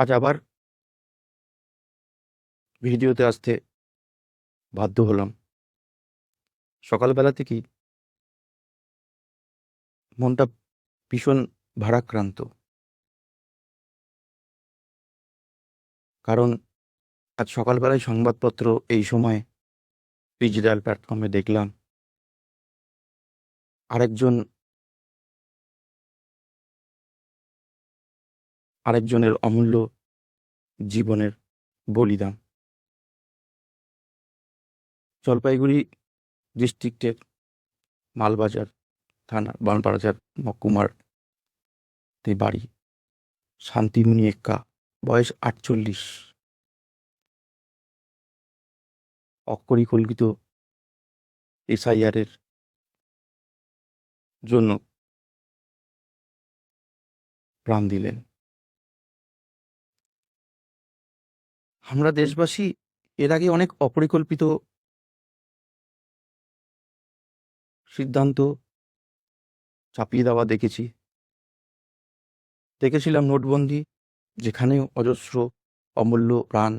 আজ আবার ভিডিওতে আসতে বাধ্য হলাম। সকালবেলা থেকেই মনটা ভীষণ ভারাক্রান্ত। কারণ আজ সকালবেলায় সংবাদপত্র এই সময় ডিজিটাল প্ল্যাটফর্মে দেখলাম। আরেকজন আরেকজনের অমূল্য জীবনের বলিদান। জলপাইগুড়ি ডিস্ট্রিক্টের মালবাজার থানা বানবাজার মহকুমার তে বাড়ি। শান্তিমণি এক্কা, বয়স আটচল্লিশ। অক্ষরিকল্পিত এসআইআরের জন্য প্রাণ দিলেন। আমরা দেশবাসী এর আগে অনেক অপরিকল্পিত সিদ্ধান্ত চাপিয়ে দেওয়া দেখেছি। দেখেছিলাম নোটবন্দি যেখানে অজস্র অমূল্য প্রাণ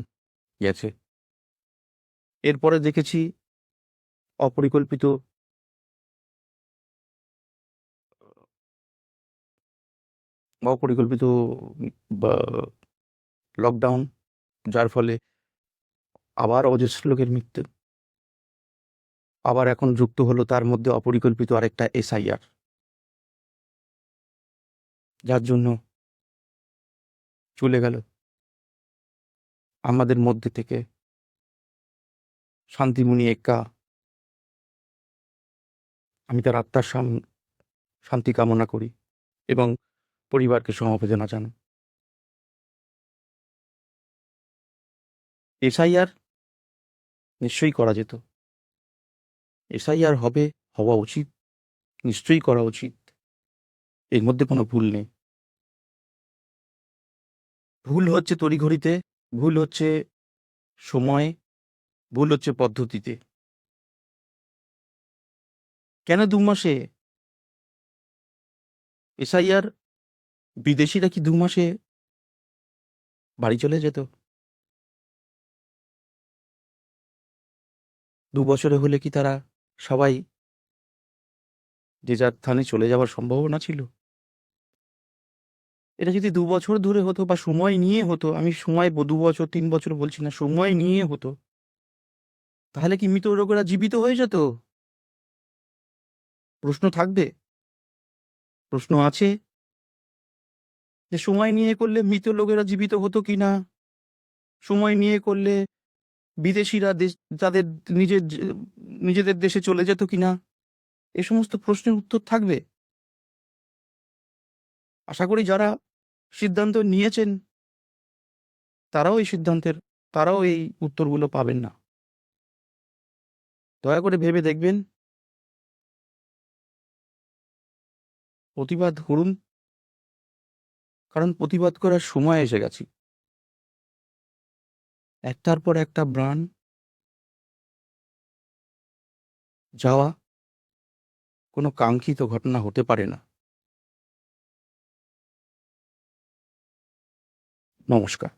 গেছে। এরপরে দেখেছি অপরিকল্পিত অপরিকল্পিত লকডাউন যার ফলে আবার অজস্র লোকের মৃত্যু। আবার এখন যুক্ত হলো তার মধ্যে অপরিকল্পিত আরেকটা এসআইআর। যার জন্য চলে গেল আমাদের মধ্যে থেকে শান্তিমণি একা আমি তার আত্মার শান- শান্তি কামনা করি এবং পরিবারকে সমবেদনা জানাই। এসআইআর নিশ্চয়ই করা যেত। এসআইআর হবে, হওয়া উচিত, নিশ্চয়ই করা উচিত। এর মধ্যে কোনো ভুল নেই। ভুল হচ্ছে তড়িঘড়িতে, ভুল হচ্ছে সময়ে, ভুল হচ্ছে পদ্ধতিতে। কেন দু মাসে? এসআইআর বিদেশিরা কি দু মাসে বাড়ি চলে যেত? দু বছরে হলে কি তারা সবাই যে যার স্থানে চলে যাওয়ার সম্ভাবনা ছিল? এটা যদি দু বছর ধরে হতো বা সময় নিয়ে হতো, আমি সময় দু বছর, তিন বছর বলছি না, সময় নিয়ে হতো, তাহলে কি মৃত রোগীরা জীবিত হয়ে যেত? প্রশ্ন থাকবে। প্রশ্ন আছে। যে সময় নিয়ে করলে মৃত লোকেরা জীবিত হতো কি না? সময় নিয়ে করলে বিদেশিরা দেশ, তাদের নিজের নিজেদের দেশে চলে যেত কিনা? এ সমস্ত প্রশ্নের উত্তর থাকবে। আশা করি যারা সিদ্ধান্ত নিয়েছেন, তারাও এই সিদ্ধান্তের, তারাও এই উত্তরগুলো পাবেন না। দয়া করে ভেবে দেখবেন। প্রতিবাদ করুন। কারণ প্রতিবাদ করার সময় এসে গেছে। একটার পর একটা ব্রান্ড যাওয়া কোনো কাঙ্ক্ষিত ঘটনা হতে পারে না। নমস্কার।